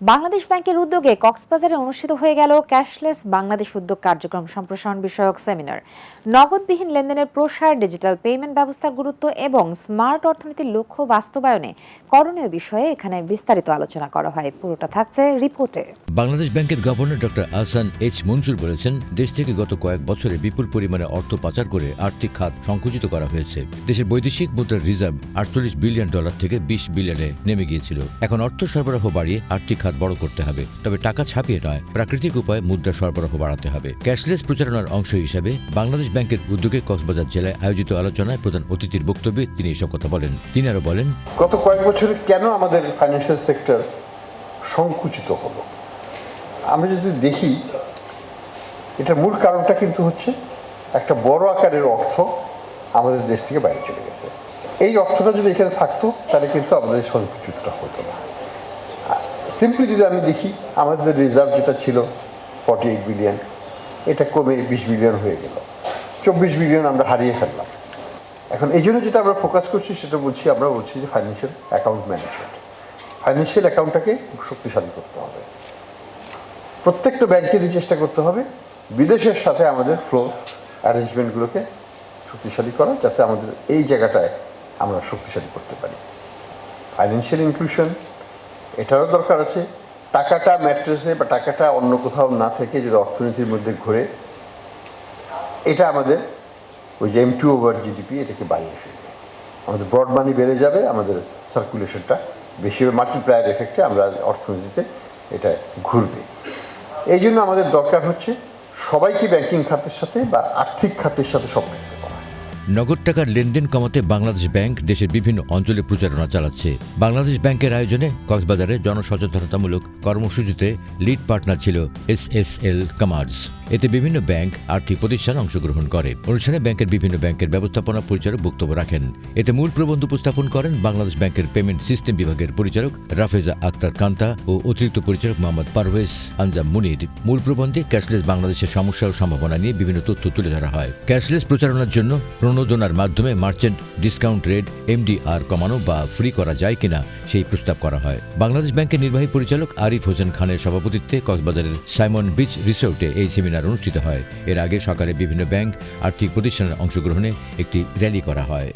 বাংলাদেশ ব্যাংকের উদ্যোগে কক্সবাজারে অনুষ্ঠিত হয়ে গেল ক্যাশলেস বাংলাদেশ উদ্যোগ কার্যক্রম সম্প্রসারণ বিষয়ক সেমিনার। নগদবিহীন লেনদেনের প্রসার, ডিজিটাল পেমেন্ট ব্যবস্থার গুরুত্ব এবং স্মার্ট অর্থনীতির লক্ষ্য বাস্তবায়নে করণীয় বিষয়ে এখানে বিস্তারিত আলোচনা করা হয়। পুরোটা থাকছে রিপোর্টে। বাংলাদেশ ব্যাংকের governor doctor Ahsan H Mansur বলেছেন, দেশ থেকে গত কয়েক বছরে বিপুল পরিমাণে অর্থ পাচার করে আর্থিক খাত সংকুচিত করা হয়েছে। দেশের বৈদেশিক মুদ্রার রিজার্ভ আটচল্লিশ বিলিয়ন ডলার থেকে বিশ বিলিয়নে নেমে গিয়েছিল। এখন অর্থ সরবরাহ বাড়িয়ে আর্থিক খাত বড় করতে হবে। তবে টাকা ছাপিয়ে নয়, প্রাকৃতিক উপায়ে মুদ্রা সরবরাহ বাড়াতে হবে। ক্যাশলেস প্রচারণার অংশ হিসাবে বাংলাদেশ ব্যাংকের উদ্যোগে কক্সবাজার জেলায় আয়োজিত আলোচনায় প্রধান অতিথির বক্তব্যে তিনি এসব কথা বলেন। তিনি আরও বলেন, গত কয়েক বছরে কেন আমাদের ফাইন্যান্সিয়াল সেক্টর সংকুচিত হলো? আমরা যদি দেখি, এটার মূল কারণটা কিন্তু হচ্ছে একটা বড় আকারের অর্থ আমাদের দেশ থেকে বাইরে চলে গেছে। এই অর্থটা যদি এখানে থাকতো, তাহলে কিন্তু আমাদের সংকুচিতটা হতো না। সিম্পলি যদি আমি দেখি, আমাদের রিজার্ভ যেটা ছিল ফর্টি এইট বিলিয়ন এটা কমে বিশ বিলিয়ন হয়ে গেল। চব্বিশ বিলিয়ন আমরা হারিয়ে ফেললাম। এখন এই জন্য যেটা আমরা ফোকাস করছি, সেটা বলছি আমরা বলছি যে ফাইন্যান্সিয়াল অ্যাকাউন্ট ম্যানেজমেন্ট ফাইন্যান্সিয়াল অ্যাকাউন্টটাকে শক্তিশালী করতে হবে। প্রত্যেকটা ব্যাংকেরই চেষ্টা করতে হবে, বিদেশের সাথে আমাদের ফ্লো অ্যারেঞ্জমেন্টগুলোকে শক্তিশালী করা, যাতে আমাদের এই জায়গাটায় আমরা শক্তিশালী করতে পারি। ফাইন্যান্সিয়াল ইনক্লুশন এটারও দরকার আছে। টাকাটা ম্যাট্রেসে বা টাকাটা অন্য কোথাও না থেকে যদি অর্থনীতির মধ্যে ঘুরে, এটা আমাদের ওই যে এম টু ওভার জিডিপি এটাকে বাড়িয়ে ফেলবে। আমাদের ব্রড মানি বেড়ে যাবে, আমাদের সার্কুলেশনটা বেশি মাল্টিপ্লায়ার এফেক্টে আমরা অর্থনীতিতে এটা ঘুরবে। এই জন্য আমাদের দরকার হচ্ছে সবাইকে ব্যাংকিং খাতের সাথে বা আর্থিক খাতের সাথে সম্পৃক্ত নগদ টাকার লেনদেন কমাতে বাংলাদেশ ব্যাংক দেশের বিভিন্ন অঞ্চলে প্রচারণা চালাচ্ছে। বাংলাদেশ ব্যাংকের আয়োজনে কক্সবাজারে জনসচেতনতামূলক কর্মসূচিতে লিড পার্টনার ছিল এস এস এল কামার্স এতে বিভিন্ন ব্যাংক আর্থিক প্রতিষ্ঠান অংশগ্রহণ করে। অনুষ্ঠানে ব্যাংকের বিভিন্ন ব্যাংকের ব্যবস্থাপনা পরিচালক বক্তব্য রাখেন। এতে মূল প্রবন্ধ উপস্থাপন করেন বাংলাদেশ ব্যাংকের পেমেন্ট সিস্টেম বিভাগের পরিচালক রাফেজা আক্তার কান্তা ও অতিরিক্ত পরিচালক মোহাম্মদ পারভেজ আনজাম মুনির। মূল প্রবন্ধে ক্যাশলেস বাংলাদেশের সমস্যা ও সম্ভাবনা নিয়ে বিভিন্ন তথ্য তুলে ধরা হয়। ক্যাশলেস প্রচারণার জন্য প্রণোদনার মাধ্যমে মার্চেন্ট ডিসকাউন্ট রেট এমডিআর কমানো বা ফ্রি করা যায় কিনা সেই প্রস্তাব করা হয়। বাংলাদেশ ব্যাংকের নির্বাহী পরিচালক আরিফ হোসেন খানের সভাপতিত্বে কক্সবাজারের সাইমন বিচ রিসোর্টে এই সেমিনার অনুষ্ঠিত হয়। এর আগে সকালে বিভিন্ন ব্যাংক আর্থিক প্রতিষ্ঠানের অংশগ্রহণে একটি র্যালি করা হয়।